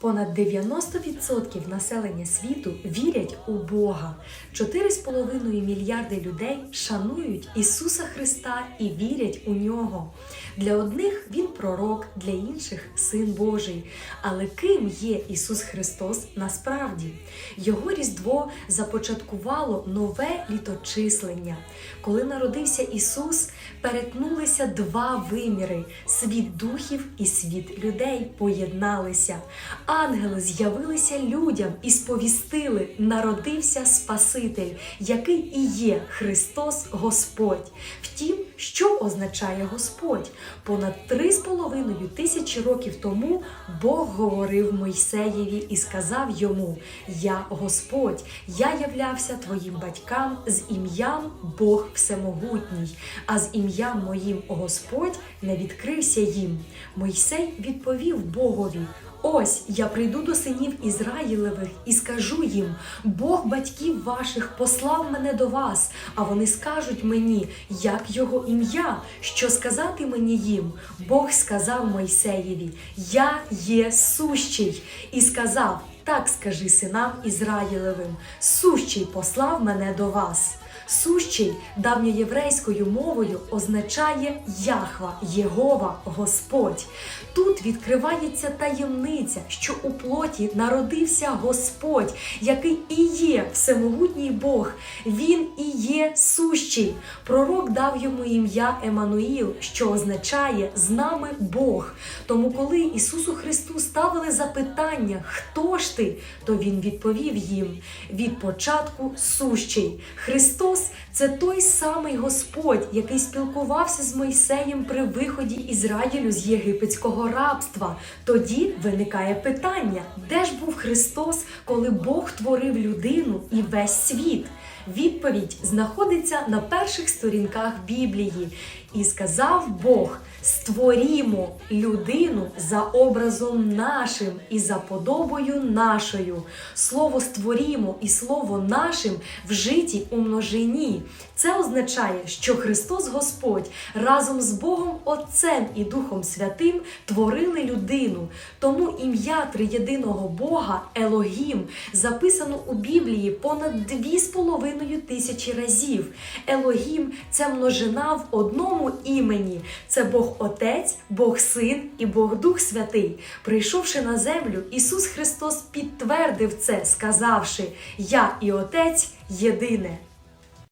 Понад 90% населення світу вірять у Бога. 4,5 мільярди людей шанують Ісуса Христа і вірять у нього. Для одних він пророк, для інших син Божий. Але ким є Ісус Христос насправді? Його Різдво започаткувало нове літочислення. Коли народився Ісус, перетнулися два виміри: світ духів і світ людей поєдналися. Ангели з'явилися людям і сповістили: народився Спаситель, який і є Христос Господь. Втім, що означає Господь? Понад три з половиною тисячі років тому Бог говорив Мойсеєві і сказав йому: Я Господь, я являвся твоїм батькам з ім'ям Бог Всемогутній, а з ім'ям моїм Господь не відкрився їм. Мойсей відповів Богові. Ось я прийду до синів Ізраїлевих і скажу їм: Бог батьків ваших послав мене до вас, а вони скажуть мені, як його ім'я, що сказати мені їм. Бог сказав Мойсеєві: Я є сущий, і сказав: Так скажи синам Ізраїлевим, сущий послав мене до вас. Сущий давньоєврейською мовою означає Яхва, Єгова, Господь. Тут відкривається таємниця, що у плоті народився Господь, який і є всемогутній Бог. Він і є сущий. Пророк дав йому ім'я Еммануїл, що означає з нами Бог. Тому, коли Ісусу Христу ставили запитання, хто ж ти, то Він відповів їм від початку сущий. Христос це той самий Господь, який спілкувався з Мойсеєм при виході Ізраїлю з єгипетського рабства. Тоді виникає питання, де ж був Христос, коли Бог творив людину і весь світ? Відповідь знаходиться на перших сторінках Біблії. І сказав Бог: створімо людину за образом нашим і за подобою нашою. Слово створімо і слово нашим вжиті у множині. Це означає, що Христос Господь разом з Богом Отцем і Духом Святим творили людину. Тому ім'я триєдиного Бога Елогім записано у Біблії понад дві з половиною тисячі разів. Елогім це множина в одному імені. Це Бог Отець, Бог Син і Бог Дух Святий. Прийшовши на землю, Ісус Христос підтвердив це, сказавши: Я і Отець єдине.